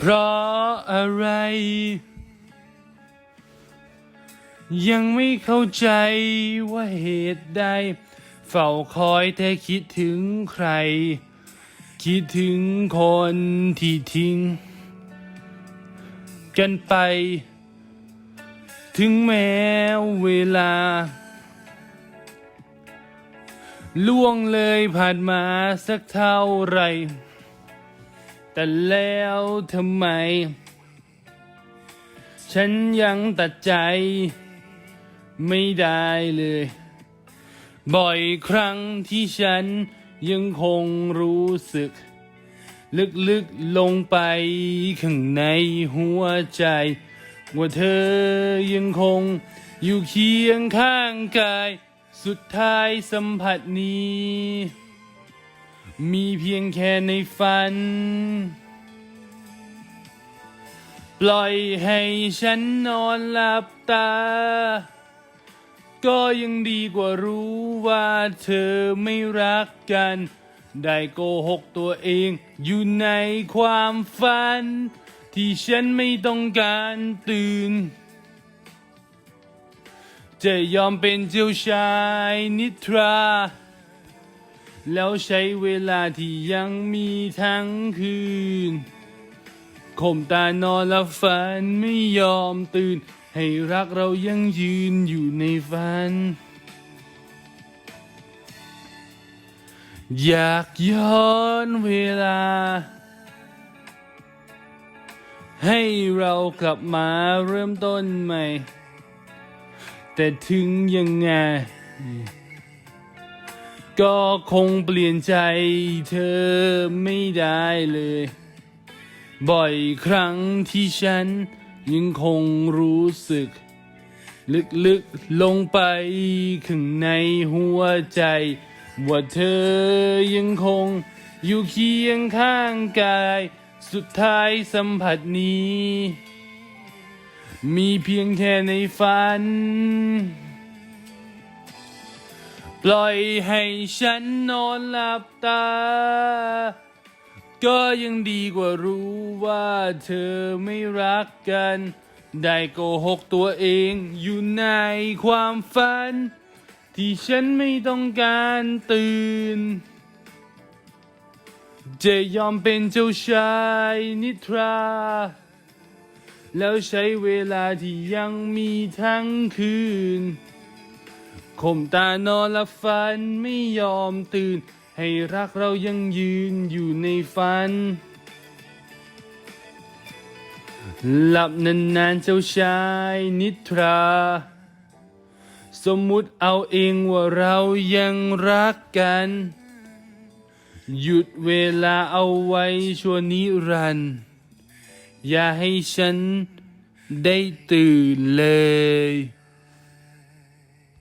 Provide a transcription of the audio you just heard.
พราะอะไร ยังไม่เข้าใจว่าเหตุใด เฝ้าคอยแต่คิดถึงใคร คิดถึงคนที่ทิ้ง กันไป ถึงแม้เวลา ล่วงเลยผ่านมาสักเท่าไหร่ แต่แล้วทำไม ฉันยังตัดใจ ไม่ได้เลย บ่อยครั้งที่ฉันยังคงรู้สึก ลึกๆลงไปข้างในหัวใจ ว่าเธอยังคงอยู่เคียงข้างกาย สุดท้ายสัมผัสนี้ มีเพียงแค่ในฝัน ปล่อยให้ฉันนอนหลับตา ก็ยังดีกว่ารู้ว่าเธอไม่รักกัน ได้โกหกตัวเองอยู่ในความฝัน ที่ฉันไม่ต้องการตื่น จะยอมเป็นเจ้าชายนิทรา แล้วใช้เวลาที่ยังมีทั้งคืนข่มตานอนและฝันไม่ยอมตื่น ให้รักเรายังยืนอยู่ในฝัน อยากย้อนเวลา ให้เรากลับมาเริ่มต้นใหม่ แต่ถึงยังไง ก็คงเปลี่ยนใจเธอไม่ได้เลย บ่อยครั้งที่ฉันยังคงรู้สึก ลึกๆลงไปข้างในหัวใจ ว่าเธอยังคงอยู่เคียงข้างกาย สุดท้ายสัมผัสนี้ มีเพียงแค่ในฝัน ปล่อยให้ฉันนอนหลับตา ก็ยังดีกว่ารู้ว่าเธอไม่รักกัน ได้โกหกตัวเองอยู่ในความฝัน ที่ฉันไม่ต้องการตื่น จะยอมเป็นเจ้าชายนิทรา แล้วใช้เวลาที่ยังมีทั้งคืน ข่มตานอนละฝันไม่ยอมตื่น ให้รักเรายังยืนอยู่ในฝัน หลับนานๆเจ้าชายนิทรา สมมุติเอาเองว่าเรายังรักกัน หยุดเวลาเอาไว้ชั่วนิรันดร์อย่าให้ฉันได้ตื่นเลย